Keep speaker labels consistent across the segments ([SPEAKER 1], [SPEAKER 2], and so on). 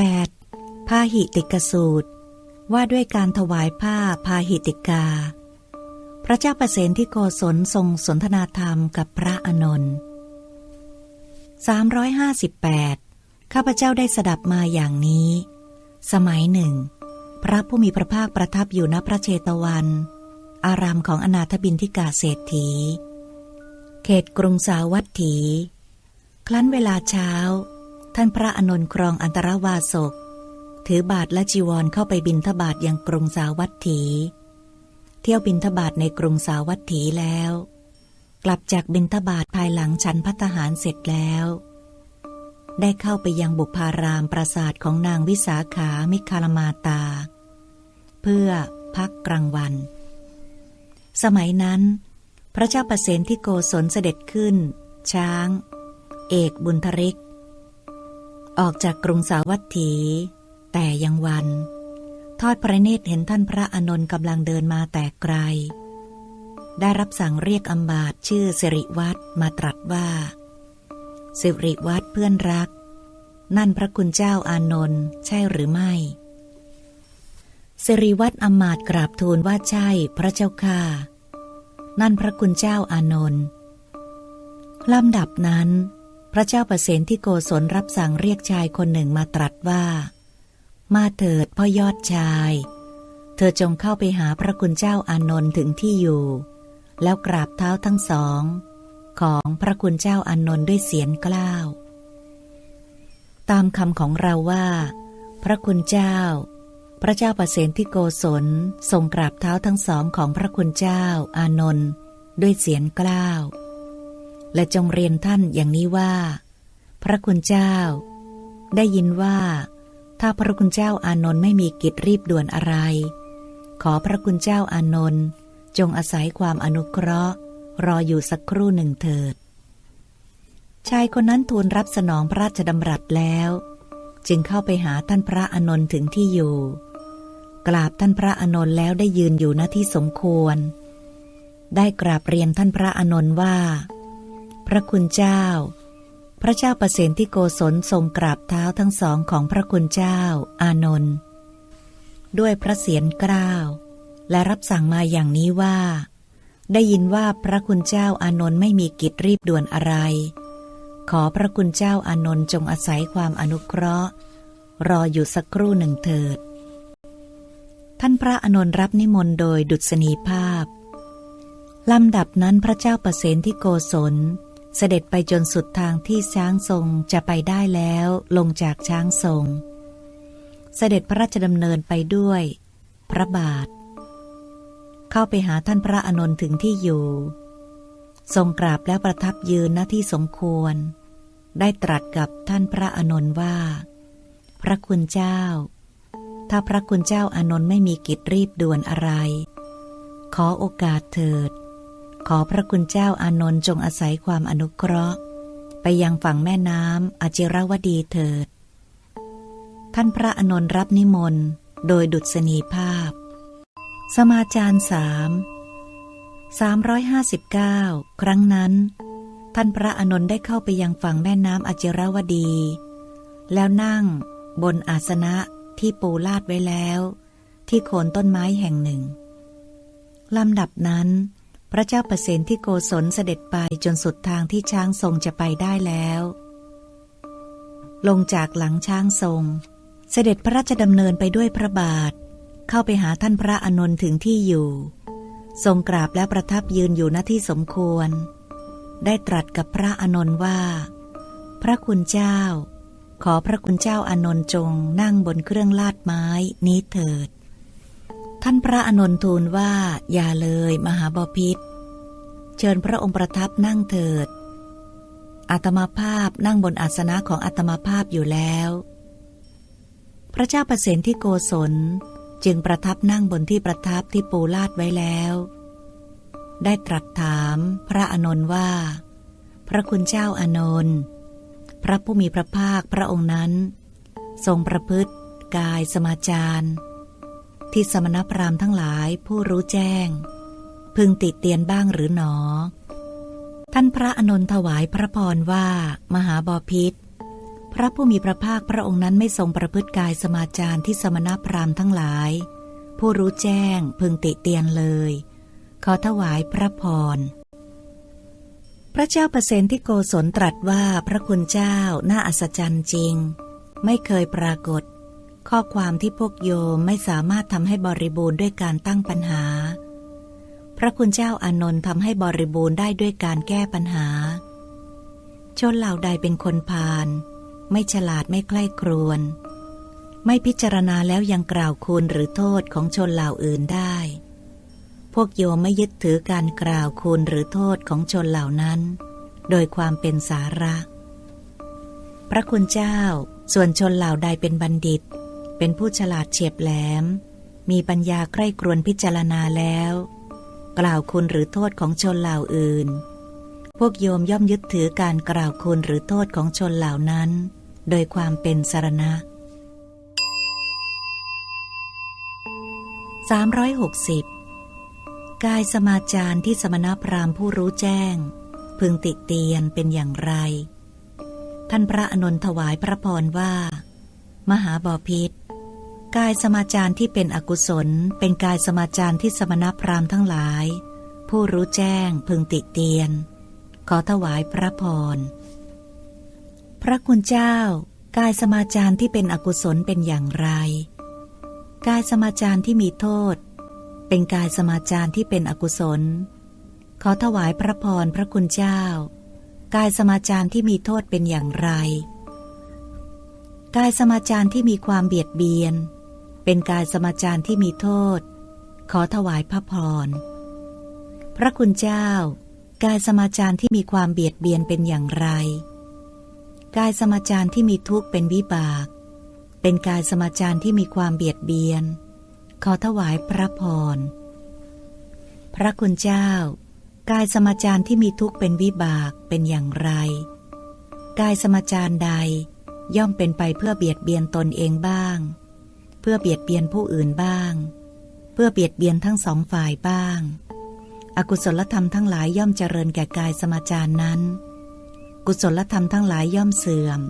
[SPEAKER 1] 8. พาหิติกสูตร ว่าด้วยการถวายผ้าพาหิติกา พระเจ้าประเสนที่โกศลทรงสนทนาธรรมกับพระอนนท์358 ข้าพเจ้าได้สดับมาอย่างนี้ สมัยหนึ่ง พระผู้มีพระภาคประทับอยู่ณพระเชตวัน อารามของอนาถบินทิกาเศรษฐี เขตกรุงสาวัตถี ครั้นเวลาเช้า ท่านพระอนนท์ครองอันตรวาสก ถือบาทและจีวรเข้าไปบินทบาทยังกรุงสาวัตถี เที่ยวบินทบาทในกรุงสาวัตถีแล้ว กลับจากบินทบาทภายหลังฉันพัตหารเสร็จแล้ว ได้เข้าไปยังบุพารามปราสาทของนางวิสาขามิคารมาตา เพื่อพักกลางวัน สมัยนั้น พระเจ้าประเสนที่โกศลเสด็จขึ้น ช้าง เอกบุญทริก ออกจากกรุงสาวัตถี แต่ยังวัน ทอดพระเนตรเห็นท่านพระอนนท์กำลังเดินมาแต่ไกล ได้รับสั่งเรียกอำบาตชื่อสิริวัตรมาตรัสว่า สิริวัตรเพื่อนรัก นั่นพระคุณเจ้าอานนท์ใช่หรือไม่สิริวัตรอำมาตกราบทูลว่าใช่พระเจ้าค่ะ นั่นพระคุณเจ้าอานนท์ลำดับนั้น พระเจ้าประเสนที่โกศลรับสั่งเรียกชายคนหนึ่งมาตรัสว่า มาเถิดพ่อยอดชาย เธอจงเข้าไปหาพระคุณเจ้าอานนท์ถึงที่อยู่ แล้วกราบเท้าทั้งสอง ของพระคุณเจ้าอานนท์ด้วยเสียงกล้าว ตามคำของเราว่า พระคุณเจ้า พระเจ้าประเสนที่โกศลทรงกราบเท้าทั้งสองของพระคุณเจ้าอานนท์ด้วยเสียงกล้าว และจงเรียนท่านอย่างนี้ว่า พระคุณเจ้า ได้ยินว่า ถ้าพระคุณเจ้าอานนท์ไม่มีกิจรีบด่วนอะไร ขอพระคุณเจ้าอานนท์จงอาศัยความอนุเคราะห์ รออยู่สักครู่หนึ่งเถิด ชายคนนั้นทูลรับสนองพระราชดำรัสแล้ว จึงเข้าไปหาท่านพระอานนท์ถึงที่อยู่ กราบท่านพระอานนท์แล้วได้ยืนอยู่หน้าที่สมควร ได้กราบเรียนท่านพระอานนท์ว่า พระคุณเจ้า พระเจ้าประเสนที่โกศลทรงกราบเท้าทั้งสองของพระคุณเจ้า อานนท์ด้วยพระเสียรกล้าว และรับสั่งมาอย่างนี้ว่า ได้ยินว่าพระคุณเจ้าอานนท์ไม่มีกิจรีบด่วนอะไร ขอพระคุณเจ้าอานนท์จงอาศัยความอนุเคราะห์ รออยู่สักครู่หนึ่งเถิด ท่านพระอานนท์รับนิมนต์โดยดุษณีภาพลำดับนั้นพระเจ้าประเสนที่โกศล เสด็จไปจนสุดทางที่ช้างทรงจะไปได้แล้วลงจากช้างทรง เสด็จพระราชดำเนินไปด้วย พระบาท เข้าไปหาท่านพระอานนท์ถึงที่อยู่ ทรงกราบแล้วประทับยืนหน้าที่สมควร ได้ตรัสกับท่านพระอานนท์ว่า พระคุณเจ้า ถ้าพระคุณเจ้าอานนท์ไม่มีกิจรีบด่วนอะไร ขอโอกาสเถิด ขอพระคุณเจ้าอานนท์จงอาศัยความอนุเคราะห์ ไปยังฝั่งแม่น้ำอจิรวดีเถิด ท่านพระอานนท์รับนิมนต์โดยดุษณีภาพ สมาจารสามสามร้อยห้าสิบเก้าครั้งนั้น ท่านพระอนนท์ได้เข้าไปยังฝั่งแม่น้ำอจิรวดี แล้วนั่งบนอาสนะที่ปูลาดไว้แล้ว ที่โคนต้นไม้แห่งหนึ่งลำดับนั้น พระเจ้าประเสนที่โกศลเสด็จไปจนสุดทางที่ช้างทรงจะไปได้แล้ว ลงจากหลังช้างทรง เสด็จพระราชดำเนินไปด้วยพระบาท เข้าไปหาท่านพระอานนท์ถึงที่อยู่ ทรงกราบและประทับยืนอยู่หน้าที่สมควร ได้ตรัสกับพระอานนท์ว่า พระคุณเจ้า ขอพระคุณเจ้าอานนท์จงนั่งบนเครื่องลาดไม้นี้เถิด ท่านพระอนนทูลว่า อย่าเลยมหาบพิษเชิญพระองค์ประทับนั่งเถิดอาตมาภาพนั่งบนอาสนะของอาตมาภาพอยู่แล้ว พระเจ้าประเสนที่โกศลจึงประทับนั่งบนที่ประทับที่ปูลาดไว้แล้ว ได้ตรัสถามพระอนนท์ว่า พระคุณเจ้าอนนท์พระผู้มีพระภาคพระองค์นั้น ทรงประพฤติกายสมาจาร ที่สมณพราหมณ์ทั้งหลายผู้รู้แจ้ง พึงติดเตียนบ้างหรือหนอ ท่านพระอนนท์ถวายพระพรว่า มหาบอพิษพระผู้มีพระภาคพระองค์นั้นไม่ทรงประพฤติกายสมาจารที่สมณพราหมณ์ทั้งหลาย ผู้รู้แจ้งพึงติเตียนเลย ขอถวายพระพร พระเจ้าประเสนที่โกศลตรัสว่าพระคุณเจ้าน่าอัศจรรย์จริง ไม่เคยปรากฏ ข้อความที่พวกโยมไม่สามารถทำให้บริบูรณ์ด้วยการตั้งปัญหา พระคุณเจ้าอานนท์ทำให้บริบูรณ์ได้ด้วยการแก้ปัญหา ชนเหล่าใดเป็นคนพาลไม่ฉลาดไม่ใกล้ครวน ไม่พิจารณาแล้วยังกล่าวคุณหรือโทษของชนเหล่าอื่นได้ พวกโยมไม่ยึดถือการกล่าวคุณหรือโทษของชนเหล่านั้น โดยความเป็นสาระ พระคุณเจ้าส่วนชนเหล่าใดเป็นบัณฑิต เป็นผู้ฉลาดเฉียบแหลม มีปัญญาใกล้ครวนพิจารณาแล้ว กล่าวคุณหรือโทษของชนเหล่าอื่น พวกโยมย่อมยึดถือการกล่าวคุณหรือโทษของชนเหล่านั้น โดยความเป็นสารณะ 360 กายสมาจารที่สมณพราหมณ์ผู้รู้แจ้ง พึงติเตียนเป็นอย่างไร ท่านพระอนนท์ถวายพระพรว่า มหาบอพิษ กายสมาจารที่เป็นอกุศล เป็นกายสมาจารที่สมณพราหมณ์ทั้งหลาย ผู้รู้แจ้งพึงติเตียน ขอถวายพระพร พระคุณเจ้า กายสมาจารที่เป็นอกุศลเป็นอย่างไร กายสมาจารที่มีโทษ เป็นกายสมาจารที่เป็นอกุศล ขอถวายพระพรพระคุณเจ้า กายสมาจารที่มีโทษเป็นอย่างไรกายสมาจารที่มีความเบียดเบียน เป็นกายสมาจารที่มีโทษ ขอถวายพระพร พระคุณเจ้า กายสมาจารที่มีความเบียดเบียนเป็นอย่างไร กายสมาจารที่มีทุกข์เป็นวิบาก เป็นกายสมาจารที่มีความเบียดเบียน ขอถวายพระพร พระคุณเจ้า กายสมาจารที่มีทุกข์เป็นวิบากเป็นอย่างไร กายสมาจารใดย่อมเป็นไปเพื่อเบียดเบียนตนเองบ้าง เพื่อเบียดเบียนผู้อื่นบ้าง เพื่อเบียดเบียนทั้งสองฝ่ายบ้าง อกุศลธรรมทั้งหลายย่อมเจริญแก่กายสมาจารนั้น กุศลธรรมทั้งหลายย่อมเสื่อม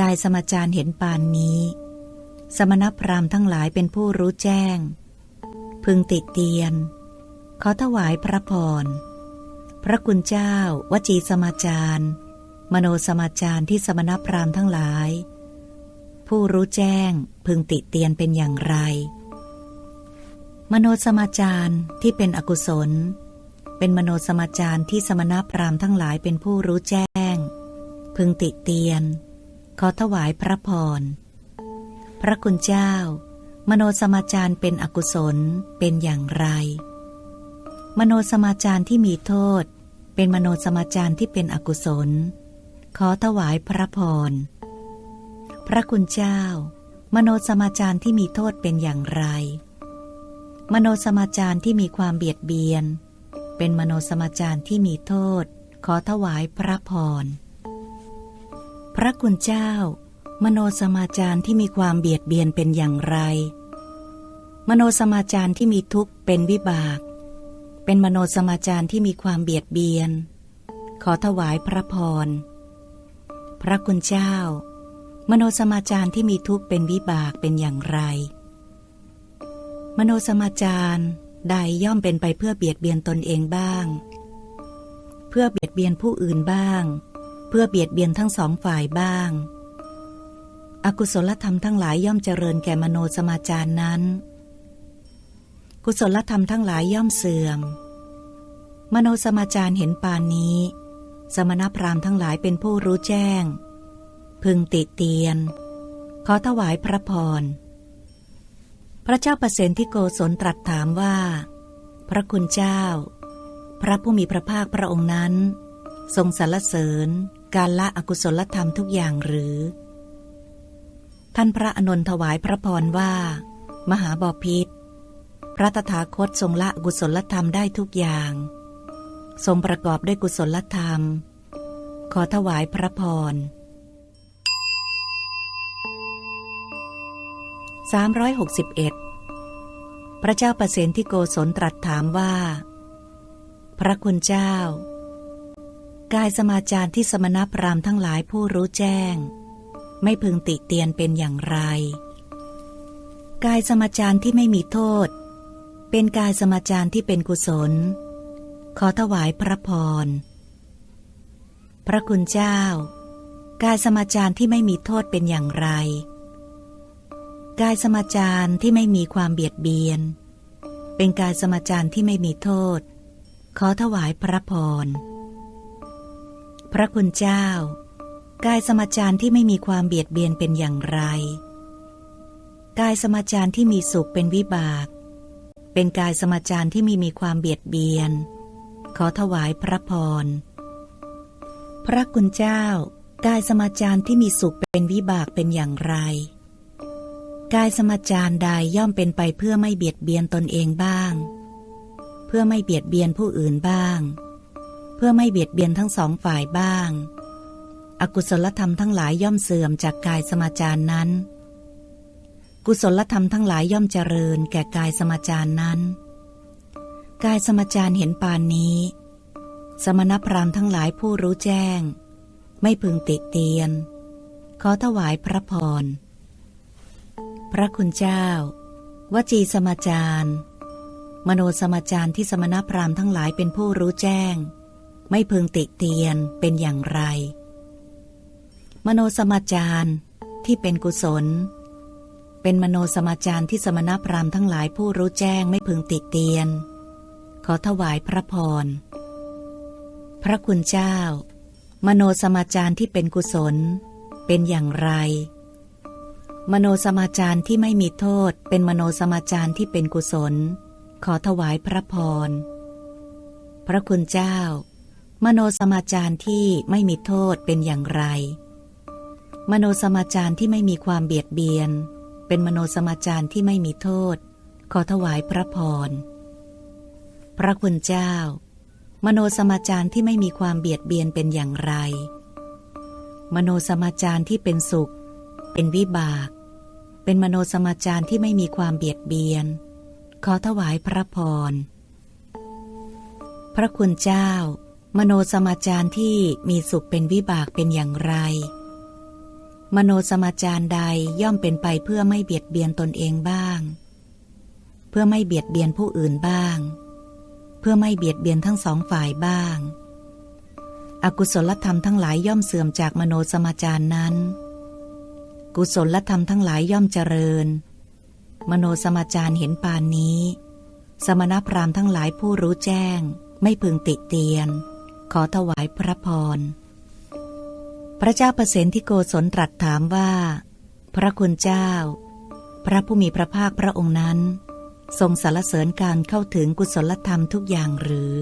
[SPEAKER 1] กายสมาจารเห็นปานนี้ สมณพราหมณ์ทั้งหลายเป็นผู้รู้แจ้ง พึงติดเตียน ขอถวายพระพร พระคุณเจ้า วจีสมาจารมโนสมาจารที่สมณพราหมณ์ทั้งหลาย ผู้รู้แจ้งพึงติเตียนเป็นอย่างไร มโนสมาจารที่เป็นอกุศล เป็นมโนสมาจารที่สมณพราหมณ์ทั้งหลายเป็นผู้รู้แจ้ง พึงติเตียน ขอถวายพระพร พระคุณเจ้า มโนสมาจารเป็นอกุศลเป็นอย่างไร มโนสมาจารที่มีโทษ เป็นมโนสมาจารที่เป็นอกุศล ขอถวายพระพร พระคุณเจ้า มโนสมาจารที่มีโทษเป็นอย่างไร มโนสมาจารที่มีความเบียดเบียน เป็นมโนสมาจารที่มีโทษ ขอถวายพระพร พระคุณเจ้า มโนสมาจารที่มีความเบียดเบียนเป็นอย่างไร มโนสมาจารที่มีทุกข์เป็นวิบาก เป็นมโนสมาจารที่มีความเบียดเบียน ขอถวายพระพร พระคุณเจ้า มโนสมาจารที่มีทุกข์เป็นวิบากเป็นอย่างไร มโนสมาจารใดย่อมเป็นไปเพื่อเบียดเบียนตนเองบ้าง เพื่อเบียดเบียนผู้อื่นบ้าง เพื่อเบียดเบียนทั้งสองฝ่ายบ้าง อกุศลธรรมทั้งหลายย่อมเจริญแก่มโนสมาจารนั้น กุศลธรรมทั้งหลายย่อมเสื่อม มโนสมาจารเห็นปานนี้ สมณพราหมณ์ทั้งหลายเป็นผู้รู้แจ้ง พึงติเตียน ขอถวายพระพร พระเจ้าประเสนที่โกศลตรัสถามว่า พระคุณเจ้า พระผู้มีพระภาคพระองค์นั้น ทรงสรรเสริญการละอกุศลธรรมทุกอย่างหรือ ท่านพระอนนทถวายพระพรว่า มหาบอพิษพระตถาคตทรงละกุศลธรรมได้ทุกอย่าง ทรงประกอบด้วยกุศลธรรม ขอถวายพระพร 361 พระเจ้าประเสนที่โกศลตรัสถามว่า พระคุณเจ้า กายสมาจารที่สมณพราหมณ์ทั้งหลายผู้รู้แจ้ง ไม่พึงติเตียนเป็นอย่างไร กายสมาจารที่ไม่มีโทษ เป็นกายสมาจารที่เป็นกุศล ขอถวายพระพร พระคุณเจ้า กายสมาจารที่ไม่มีโทษเป็นอย่างไร กายสมาจารที่ไม่มีความเบียดเบียน เป็นกายสมาจารที่ไม่มีโทษ ขอถวายพระพร พระคุณเจ้า กายสมาจารที่ไม่มีความเบียดเบียนเป็นอย่างไร กายสมาจารที่มีสุขเป็นวิบาก เป็นกายสมาจารที่ไม่มีความเบียดเบียน ขอถวายพระพร พระคุณเจ้า กายสมาจารที่มีสุขเป็นวิบากเป็นอย่างไร กายสมจารใดย่อมเป็นไปเพื่อไม่เบียดเบียนตนเองบ้าง เพื่อไม่เบียดเบียนผู้อื่นบ้าง เพื่อไม่เบียดเบียนทั้งสองฝ่ายบ้าง อกุศลธรรมทั้งหลายย่อมเสื่อมจากกายสมจารนั้น กุศลธรรมทั้งหลายย่อมเจริญแก่กายสมจารนั้น กายสมจารเห็นปานนี้ สมณพราหมณ์ทั้งหลายผู้รู้แจ้ง ไม่พึงติเตียน ขอถวายพระพร พระคุณเจ้า วจีสมาจารมโนสมาจารที่สมณพราหมณ์ทั้งหลายเป็นผู้รู้แจ้ง ไม่พึงติเตียนเป็นอย่างไร มโนสมาจารที่เป็นกุศล เป็นมโนสมาจารที่สมณพราหมณ์ทั้งหลายผู้รู้แจ้งไม่พึงติเตียน ขอถวายพระพร พระคุณเจ้า มโนสมาจารที่เป็นกุศล เป็นอย่างไร มโนสมาจารที่ไม่มีโทษ เป็นมโนสมาจารที่เป็นกุศล ขอถวายพระพร พระคุณเจ้า มโนสมาจารที่ไม่มีโทษเป็นอย่างไร มโนสมาจารที่ไม่มีความเบียดเบียน เป็นมโนสมาจารที่ไม่มีโทษ ขอถวายพระพร พระคุณเจ้า มโนสมาจารที่ไม่มีความเบียดเบียนเป็นอย่างไร มโนสมาจารที่เป็นสุข เป็นวิบาก เป็นมโนสมาจารที่ไม่มีความเบียดเบียน ขอถวายพระพร พระคุณเจ้า มโนสมาจารที่มีสุขเป็นวิบากเป็นอย่างไร มโนสมาจารใดย่อมเป็นไปเพื่อไม่เบียดเบียนตนเองบ้าง เพื่อไม่เบียดเบียนผู้อื่นบ้าง เพื่อไม่เบียดเบียนทั้งสองฝ่ายบ้างอกุศลธรรมทั้งหลายย่อมเสื่อมจากมโนสมาจารนั้น กุศลธรรมทั้งหลายย่อมเจริญ มโนสมาจารเห็นปานนี้ สมณพราหมณ์ทั้งหลายผู้รู้แจ้ง ไม่พึงติเตียน ขอถวายพระพร พระเจ้าประเสนที่โกศลตรัสถามว่า พระคุณเจ้า พระผู้มีพระภาคพระองค์นั้น ทรงสรรเสริญการเข้าถึงกุศลธรรมทุกอย่างหรือ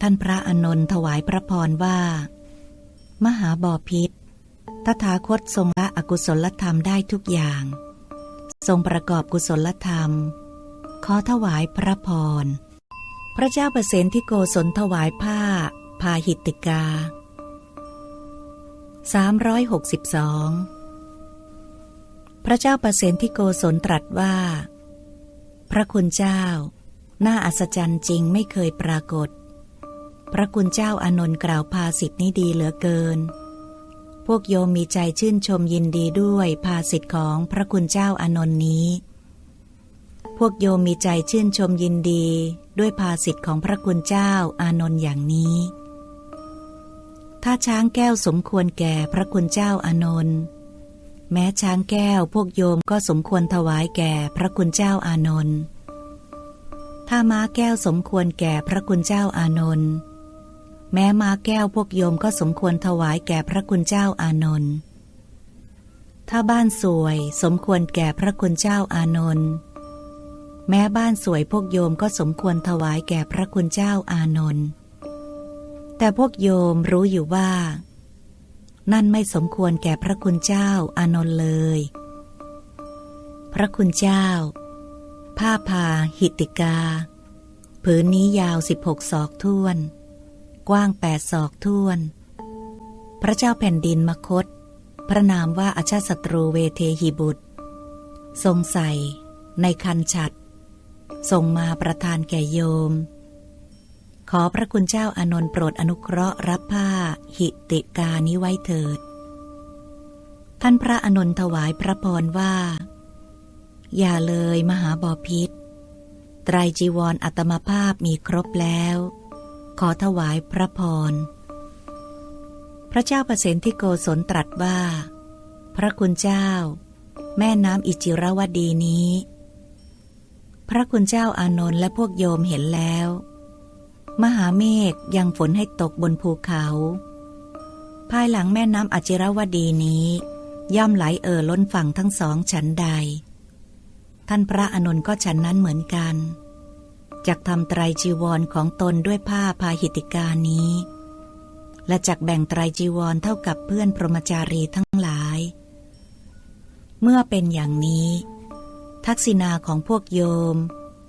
[SPEAKER 1] ท่านพระอานนท์ถวายพระพรว่า มหาบอพิษ ตถาคตทรงละอกุศลธรรมได้ทุกอย่าง ทรงประกอบกุศลธรรม ขอถวายพระพร พระเจ้าประเสนที่โกศลถวายผ้า พาหิตติกา 362 พระเจ้าประเสนที่โกศลตรัสว่า พระคุณเจ้า น่าอัศจรรย์จริงไม่เคยปรากฏ พระคุณเจ้าอานนท์กล่าวภาสิทธินี้ดีเหลือเกิน พวกโยมมีใจชื่นชมยินดีด้วยภาสิทธิ์ของพระคุณเจ้าอานนท์นี้ พวกโยมมีใจชื่นชมยินดีด้วยภาสิทธิ์ของพระคุณเจ้าอานนท์อย่างนี้ ถ้าช้างแก้วสมควรแก่พระคุณเจ้าอานนท์แม้ช้างแก้วพวกโยมก็สมควรถวายแก่พระคุณเจ้าอานนท์ถ้าม้าแก้วสมควรแก่พระคุณเจ้าอานนท์ แม้มาแก้วพวกโยมก็สมควรถวายแก่พระคุณเจ้าอานนท์ถ้าบ้านสวยสมควรแก่พระคุณเจ้าอานนท์แม้บ้านสวยพวกโยมก็สมควรถวายแก่พระคุณเจ้าอานนท์แต่พวกโยมรู้อยู่ว่า นั่นไม่สมควรแก่พระคุณเจ้าอานนท์เลย พระคุณเจ้า ผ้าพาหิติกา ผืนนี้ยาวสิบหกศอกท้วน กว้างแปดศอกท้วน พระเจ้าแผ่นดินมคต พระนามว่าอาชาติศัตรูเวเทหิบุตร ทรงใส่ในคันฉัดส่งมาประทานแก่โยม ขอพระคุณเจ้าอานนท์โปรดอนุเคราะห์รับผ้าหิติกานี้ไว้เถิด ท่านพระอานนท์ถวายพระพรว่า อย่าเลยมหาบอพิษไตรจีวรอัตมภาพมีครบแล้ว ขอถวายพระพร พระเจ้าประสนที่โกศลตรัสว่า พระคุณเจ้า แม่น้ำอิจิรวดีนี้ พระคุณเจ้าอานนท์และพวกโยมเห็นแล้ว มหาเมฆยังฝนให้ตกบนภูเขา ภายหลังแม่น้ำอจิรวดีนี้ ย่อมไหลเอ่อล้นฝั่งทั้งสองฉันใด ท่านพระอานนท์ก็ฉันนั้นเหมือนกัน จักทำไตรจีวรของตนด้วยผ้าพาหิติกานี้ และจักแบ่งไตรจีวรเท่ากับเพื่อนพรหมจารีทั้งหลาย เมื่อเป็นอย่างนี้ ทักษิณาของพวกโยม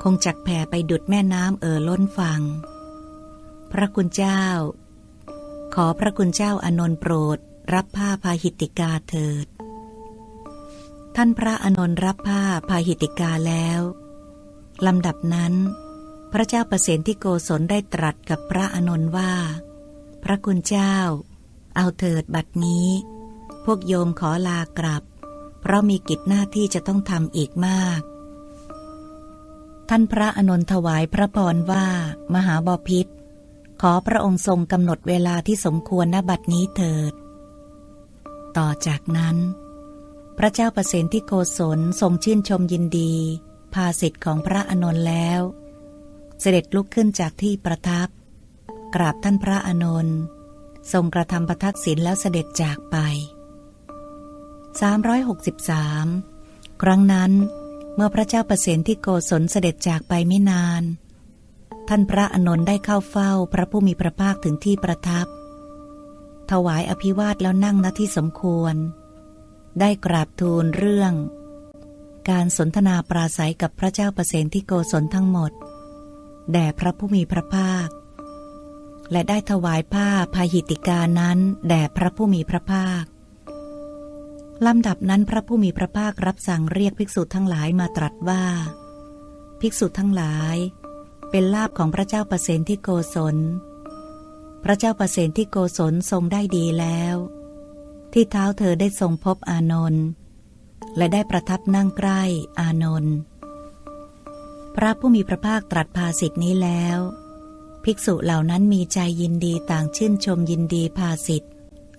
[SPEAKER 1] คงจักแผ่ไปดุดแม่น้ำเอ่อล้นฝั่งพระคุณเจ้า ขอพระคุณเจ้าอานนท์โปรด รับผ้าพาหิติกาเถิด ท่านพระอานนท์รับผ้าพาหิติกาแล้วลำดับนั้น พระเจ้าประเสนที่โกศลได้ตรัสกับพระอานนท์ว่า พระคุณเจ้า เอาเถิดบัดนี้ พวกโยมขอลากลับ เพราะมีกิจหน้าที่จะต้องทำอีกมาก ท่านพระอานนท์ถวายพระพรว่า มหาบอพิษขอพระองค์ทรงกำหนดเวลาที่สมควรณบัดนี้เถิด ต่อจากนั้น พระเจ้าประเสนที่โกศลทรงชื่นชมยินดี ภาสิทธิ์ของพระอนนท์แล้ว เสด็จลุกขึ้นจากที่ประทับ กราบท่านพระอานนท์ทรงกระทำประทักษิณแล้วเสด็จจากไป 363 ครั้งนั้นเมื่อพระเจ้าประเสนที่โกศลเสด็จจากไปไม่นาน ท่านพระอานนท์ได้เข้าเฝ้าพระผู้มีพระภาคถึงที่ประทับ ถวายอภิวาทแล้วนั่งณที่สมควร ได้กราบทูลเรื่อง การสนทนาปราศัยกับพระเจ้าประเสนที่โกศลทั้งหมด แด่พระผู้มีพระภาค และได้ถวายผ้าพาหิติกานั้น แด่พระผู้มีพระภาคลำดับนั้นพระผู้มีพระภาครับสั่งเรียกภิกษุทั้งหลายมาตรัสว่า ภิกษุทั้งหลาย เป็นลาบของพระเจ้าประเสนที่โกศล พระเจ้าประเสนที่โกศลทรงได้ดีแล้ว ที่เท้าเธอได้ทรงพบอานนท์และได้ประทับนั่งใกล้อานนท์ พระผู้มีพระภาคตรัสภาสิทธินี้แล้ว ภิกษุเหล่านั้นมีใจยินดีต่างชื่นชมยินดีภาสิทธิ์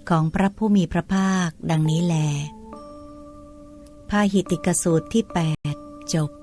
[SPEAKER 1] ของพระผู้มีพระภาคดังนี้แล พาหิติกสูตรที่ 8 จบ